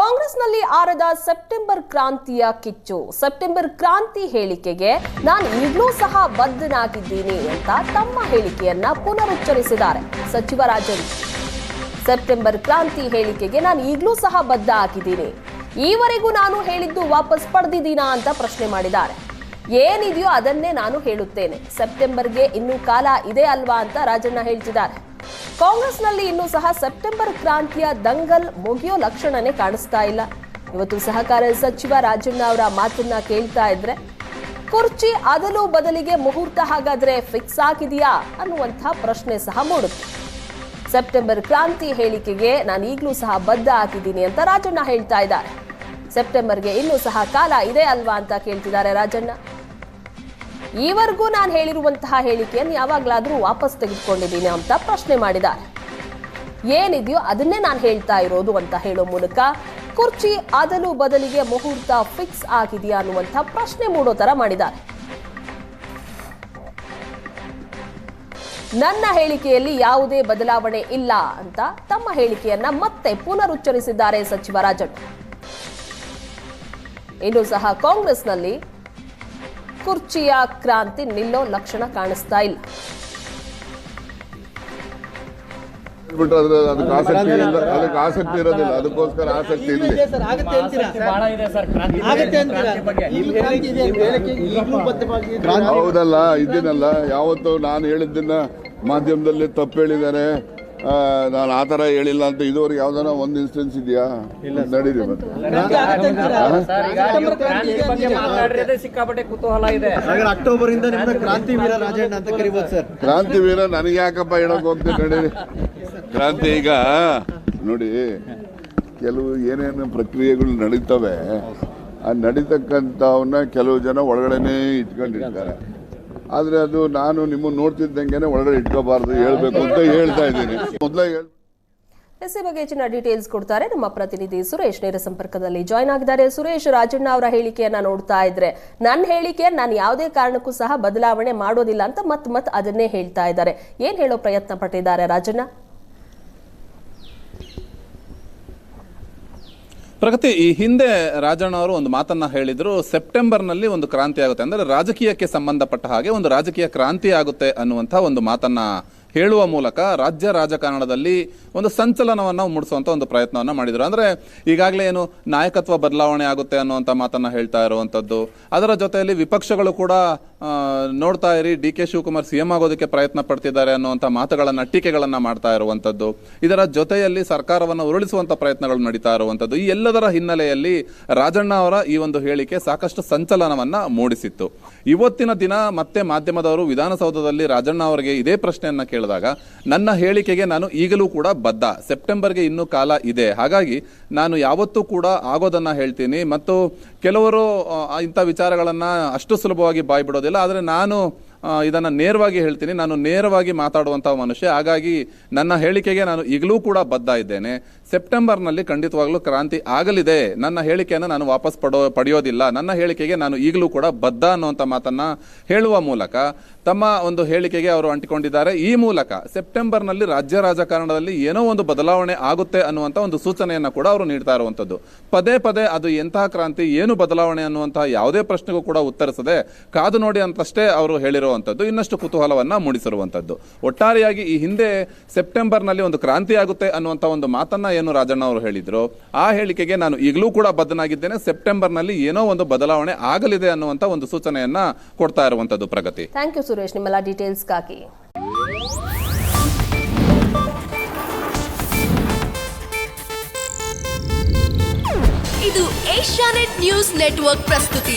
ಕಾಂಗ್ರೆಸ್ನಲ್ಲಿ ಆರದ ಸೆಪ್ಟೆಂಬರ್ ಕ್ರಾಂತಿಯ ಕಿಚ್ಚು. ಸೆಪ್ಟೆಂಬರ್ ಕ್ರಾಂತಿ ಹೇಳಿಕೆಗೆ ನಾನು ಈಗಲೂ ಸಹ ಬದ್ಧನಾಗಿದ್ದೀನಿ ಅಂತ ತಮ್ಮ ಹೇಳಿಕೆಯನ್ನ ಪುನರುಚ್ಚರಿಸಿದ್ದಾರೆ. ಸಚಿವ ರಾಜನ್, ಸೆಪ್ಟೆಂಬರ್ ಕ್ರಾಂತಿ ಹೇಳಿಕೆಗೆ ನಾನು ಈಗಲೂ ಸಹ ಬದ್ಧ ಆಗಿದ್ದೀನಿ. ಈವರೆಗೂ ನಾನು ಹೇಳಿದ್ದು ವಾಪಸ್ ಪಡೆದಿದ್ದೀನಾ ಅಂತ ಪ್ರಶ್ನೆ ಮಾಡಿದ್ದಾರೆ. ಏನಿದೆಯೋ ಅದನ್ನೇ ನಾನು ಹೇಳುತ್ತೇನೆ. ಸೆಪ್ಟೆಂಬರ್ಗೆ ಇನ್ನೂ ಕಾಲ ಇದೆ ಅಲ್ವಾ ಅಂತ ರಾಜಣ್ಣ ಹೇಳ್ತಿದ್ದಾರೆ. ಕಾಂಗ್ರೆಸ್ನಲ್ಲಿ ಇನ್ನೂ ಸಹ ಸೆಪ್ಟೆಂಬರ್ ಕ್ರಾಂತಿಯ ದಂಗಲ್ ಮುಗಿಯೋ ಲಕ್ಷಣನೇ ಕಾಣಿಸ್ತಾ ಇಲ್ಲ. ಇವತ್ತು ಸಹಕಾರ ಸಚಿವ ರಾಜಣ್ಣ ಅವರ ಮಾತನ್ನ ಕೇಳ್ತಾ ಇದ್ರೆ, ಕುರ್ಚಿ ಅದಲು ಬದಲಿಗೆ ಮುಹೂರ್ತ ಹಾಗಾದ್ರೆ ಫಿಕ್ಸ್ ಆಗಿದೆಯಾ ಅನ್ನುವಂತಹ ಪ್ರಶ್ನೆ ಸಹ ಮೂಡುತ್ತೆ. ಸೆಪ್ಟೆಂಬರ್ ಕ್ರಾಂತಿ ಹೇಳಿಕೆಗೆ ನಾನು ಈಗಲೂ ಸಹ ಬದ್ಧ ಹಾಕಿದ್ದೀನಿ ಅಂತ ರಾಜಣ್ಣ ಹೇಳ್ತಾ ಇದ್ದಾರೆ. ಸೆಪ್ಟೆಂಬರ್ಗೆ ಇನ್ನೂ ಸಹ ಕಾಲ ಇದೆ ಅಲ್ವಾ ಅಂತ ಕೇಳ್ತಿದ್ದಾರೆ ರಾಜಣ್ಣ. ಈವರೆಗೂ ನಾನು ಹೇಳಿರುವಂತಹ ಹೇಳಿಕೆಯನ್ನು ಯಾವಾಗಲಾದರೂ ವಾಪಸ್ ತೆಗೆದುಕೊಂಡಿದ್ದೀನಿ ಅಂತ ಪ್ರಶ್ನೆ ಮಾಡಿದ್ದಾರೆ. ಏನಿದೆಯೋ ಅದನ್ನೇ ನಾನು ಹೇಳ್ತಾ ಇರೋದು ಅಂತ ಹೇಳೋ ಮೂಲಕ ಕುರ್ಚಿ ಅದಲು ಬದಲಿಗೆ ಮುಹೂರ್ತ ಫಿಕ್ಸ್ ಆಗಿದೆಯಾ ಅನ್ನುವಂಥ ಪ್ರಶ್ನೆ ಮೂಡೋ ತರ ಮಾಡಿದ್ದಾರೆ. ನನ್ನ ಹೇಳಿಕೆಯಲ್ಲಿ ಯಾವುದೇ ಬದಲಾವಣೆ ಇಲ್ಲ ಅಂತ ತಮ್ಮ ಹೇಳಿಕೆಯನ್ನ ಮತ್ತೆ ಪುನರುಚ್ಚರಿಸಿದ್ದಾರೆ ಸಚಿವ ರಾಜಣ್ಣ. ಇನ್ನು ಸಹ ಕಾಂಗ್ರೆಸ್ನಲ್ಲಿ ಕುರ್ಚಿಯ ಕ್ರಾಂತಿ ನಿಲ್ಲೋ ಲಕ್ಷಣ ಕಾಣಿಸ್ತಾ ಇಲ್ಲ. ಅದಕ್ಕೆ ಆಸಕ್ತಿ ಇಲ್ಲ ಅದಕ್ಕೆ ಆಸಕ್ತಿ ಇರೋದಿಲ್ಲ ಅದಕ್ಕೋಸ್ಕರ ಆಸಕ್ತಿ ಇಲ್ಲ? ಹೌದಲ್ಲ ಇದ್ದೀನಲ್ಲ ಯಾವತ್ತು ನಾನು ಹೇಳಿದ್ದನ್ನ ಮಾಧ್ಯಮದಲ್ಲಿ ತಪ್ಪು ಹೇಳಿದ್ದಾರೆ. ನಾನು ಆ ಥರ ಹೇಳಿಲ್ಲ ಅಂತ ಇದುವರೆಗೆ ಯಾವ್ದಾನ ಒಂದು ಇನ್ಸ್ಟೆನ್ಸ್ ಇದೆಯಾ? ನಡೀರಿ ಮತ್ತೆ ಅಕ್ಟೋಬರ್ ಇಂದ. ನಿಮ್ಮನ್ನ ಕ್ರಾಂತಿ ವೀರ ರಾಜಣ್ಣ ಅಂತ ಕರಿಬೋದು ಸರ್. ಕ್ರಾಂತಿ ವೀರ ನನಗೆ ಯಾಕಪ್ಪ ಹೇಳಕ್ ಹೋಗ್ತೀನಿ ನಡೀರಿ. ಕ್ರಾಂತಿ ಈಗ ನೋಡಿ ಕೆಲವು ಏನೇನು ಪ್ರಕ್ರಿಯೆಗಳು ನಡೀತವೆ ಆ ನಡೀತಕ್ಕಂಥವನ್ನ ಕೆಲವು ಜನ ಒಳಗಡೆನೇ ಇಟ್ಕೊಂಡಿರ್ತಾರೆ. ಆದ್ರೆ ಅದು ನಾನು ನಿಮ್ಮನ್ನು ನೋಡ್ತಿದ್ದಂಗೆ ಒಳಗಡೆ ಇಟ್ಕೋಬಾರ್ದು, ಹೇಳ್ಬೇಕು ಅಂತ ಹೇಳ್ತಾ ಇದ್ದೀನಿ. ಮೊದಲೇ ಬಗ್ಗೆ ಹೆಚ್ಚಿನ ಡೀಟೇಲ್ಸ್ ಕೊಡ್ತಾರೆ ನಮ್ಮ ಪ್ರತಿನಿಧಿ ಸುರೇಶ್ ನೇರ ಸಂಪರ್ಕದಲ್ಲಿ ಜಾಯ್ನ್ ಆಗಿದ್ದಾರೆ. ಸುರೇಶ್, ರಾಜಣ್ಣ ಅವರ ಹೇಳಿಕೆಯನ್ನ ನೋಡ್ತಾ ಇದ್ರೆ ನನ್ನ ಹೇಳಿಕೆ, ನಾನು ಯಾವುದೇ ಕಾರಣಕ್ಕೂ ಸಹ ಬದಲಾವಣೆ ಮಾಡೋದಿಲ್ಲ ಅಂತ ಮತ್ ಮತ್ ಅದನ್ನೇ ಹೇಳ್ತಾ ಇದ್ದಾರೆ. ಏನ್ ಹೇಳೋ ಪ್ರಯತ್ನ ಪಟ್ಟಿದ್ದಾರೆ ರಾಜಣ್ಣ? ಪ್ರಗತಿ, ಈ ಹಿಂದೆ ರಾಜಣ್ಣ ಅವರು ಒಂದು ಮಾತನ್ನ ಹೇಳಿದ್ರು, ಸೆಪ್ಟೆಂಬರ್ನಲ್ಲಿ ಒಂದು ಕ್ರಾಂತಿ ಆಗುತ್ತೆ. ಅಂದ್ರೆ ರಾಜಕೀಯಕ್ಕೆ ಸಂಬಂಧಪಟ್ಟ ಹಾಗೆ ಒಂದು ರಾಜಕೀಯ ಕ್ರಾಂತಿ ಆಗುತ್ತೆ ಅನ್ನುವಂಥ ಒಂದು ಮಾತನ್ನ ಹೇಳುವ ಮೂಲಕ ರಾಜ್ಯ ರಾಜಕಾರಣದಲ್ಲಿ ಒಂದು ಸಂಚಲನವನ್ನ ಮೂಡಿಸುವಂತ ಒಂದು ಪ್ರಯತ್ನವನ್ನ ಮಾಡಿದ್ರು. ಅಂದ್ರೆ ಈಗಾಗಲೇ ಏನು ನಾಯಕತ್ವ ಬದಲಾವಣೆ ಆಗುತ್ತೆ ಅನ್ನುವಂಥ ಮಾತನ್ನ ಹೇಳ್ತಾ ಇರುವಂತದ್ದು ಅದರ ಜೊತೆಯಲ್ಲಿ ವಿಪಕ್ಷಗಳು ಕೂಡ ನೋಡ್ತಾ ಇರಿ, ಡಿ ಕೆ ಶಿವಕುಮಾರ್ ಸಿಎಂ ಆಗೋದಕ್ಕೆ ಪ್ರಯತ್ನ ಪಡ್ತಿದ್ದಾರೆ ಅನ್ನುವಂಥ ಮಾತುಗಳನ್ನು, ಟೀಕೆಗಳನ್ನು ಮಾಡ್ತಾ ಇರುವಂಥದ್ದು. ಇದರ ಜೊತೆಯಲ್ಲಿ ಸರ್ಕಾರವನ್ನು ಉರುಳಿಸುವಂಥ ಪ್ರಯತ್ನಗಳು ನಡೀತಾ ಇರುವಂಥದ್ದು. ಈ ಎಲ್ಲದರ ಹಿನ್ನೆಲೆಯಲ್ಲಿ ರಾಜಣ್ಣ ಅವರ ಈ ಒಂದು ಹೇಳಿಕೆ ಸಾಕಷ್ಟು ಸಂಚಲನವನ್ನು ಮೂಡಿಸಿತ್ತು. ಇವತ್ತಿನ ದಿನ ಮತ್ತೆ ಮಾಧ್ಯಮದವರು ವಿಧಾನಸೌಧದಲ್ಲಿ ರಾಜಣ್ಣ ಅವರಿಗೆ ಇದೇ ಪ್ರಶ್ನೆಯನ್ನು ಕೇಳಿದಾಗ, ನನ್ನ ಹೇಳಿಕೆಗೆ ನಾನು ಈಗಲೂ ಕೂಡ ಬದ್ಧ. ಸೆಪ್ಟೆಂಬರ್ಗೆ ಇನ್ನೂ ಕಾಲ ಇದೆ. ಹಾಗಾಗಿ ನಾನು ಯಾವತ್ತೂ ಕೂಡ ಆಗೋದನ್ನು ಹೇಳ್ತೀನಿ. ಮತ್ತು ಕೆಲವರು ಇಂಥ ವಿಚಾರಗಳನ್ನು ಅಷ್ಟು ಸುಲಭವಾಗಿ ಬಾಯಿ ಬಿಡೋದಿಲ್ಲ ಆದರೆ ನಾನು ಇದನ್ನ ನೇರವಾಗಿ ಹೇಳ್ತೀನಿ. ನಾನು ನೇರವಾಗಿ ಮಾತಾಡುವಂಥ ಮನುಷ್ಯ. ಹಾಗಾಗಿ ನನ್ನ ಹೇಳಿಕೆಗೆ ನಾನು ಈಗಲೂ ಕೂಡ ಬದ್ಧ ಇದ್ದೇನೆ. ಸೆಪ್ಟೆಂಬರ್ನಲ್ಲಿ ಖಂಡಿತವಾಗ್ಲೂ ಕ್ರಾಂತಿ ಆಗಲಿದೆ. ನನ್ನ ಹೇಳಿಕೆಯನ್ನು ನಾನು ವಾಪಸ್ ಪಡೋ, ಪಡೆಯೋದಿಲ್ಲ. ನನ್ನ ಹೇಳಿಕೆಗೆ ನಾನು ಈಗಲೂ ಕೂಡ ಬದ್ಧ ಅನ್ನುವಂಥ ಮಾತನ್ನ ಹೇಳುವ ಮೂಲಕ, ತಮ್ಮ ಒಂದು ಹೇಳಿಕೆಗೆ ಅವರು ಅಂಟಿಕೊಂಡಿದ್ದಾರೆ. ಈ ಮೂಲಕ ಸೆಪ್ಟೆಂಬರ್ನಲ್ಲಿ ರಾಜ್ಯ ರಾಜಕಾರಣದಲ್ಲಿ ಏನೋ ಒಂದು ಬದಲಾವಣೆ ಆಗುತ್ತೆ ಅನ್ನುವಂಥ ಒಂದು ಸೂಚನೆಯನ್ನ ಕೂಡ ಅವರು ನೀಡ್ತಾ ಇರುವಂತದ್ದು. ಪದೇ ಪದೇ ಅದು ಎಂತಹ ಕ್ರಾಂತಿ, ಏನು ಬದಲಾವಣೆ ಅನ್ನುವಂತಹ ಯಾವುದೇ ಪ್ರಶ್ನೆಗೂ ಕೂಡ ಉತ್ತರಿಸದೆ, ಕಾದು ನೋಡಿ ಅಂತಷ್ಟೇ ಅವರು ಹೇಳಿರುವಂತದ್ದು ಇನ್ನಷ್ಟು ಕುತೂಹಲವನ್ನು ಮೂಡಿಸಿರುವಂಥದ್ದು. ಒಟ್ಟಾರೆಯಾಗಿ ಈ ಹಿಂದೆ ಸೆಪ್ಟೆಂಬರ್ನಲ್ಲಿ ಒಂದು ಕ್ರಾಂತಿ ಆಗುತ್ತೆ ಅನ್ನುವಂಥ ಒಂದು ಮಾತನ್ನು ಏನು ರಾಜಣ್ಣ ಅವರು ಹೇಳಿದರು. ಆ ಹೇಳಿಕೆಗೆ ನಾನು ಈಗಲೂ ಕೂಡ ಬದ್ಧನಾಗಿದ್ದೇನೆ. ಸೆಪ್ಟೆಂಬರ್ನಲ್ಲಿ ಏನೋ ಒಂದು ಬದಲಾವಣೆ ಆಗಲಿದೆ ಅನ್ನುವಂಥ ಒಂದು ಸೂಚನೆಯನ್ನು ಕೊಡ್ತಾ ಇರುವಂಥದ್ದು ಪ್ರಗತಿ. ಥ್ಯಾಂಕ್ ಯು ಸುರೇಶ್ ನಿಮ್ಮೆಲ್ಲ ಡೀಟೇಲ್ಸ್ಗಾಗಿ ಇದು ಏಷ್ಯಾನೆಟ್ ನ್ಯೂಸ್ ನೆಟ್ವರ್ಕ್ ಪ್ರಸ್ತುತಿ.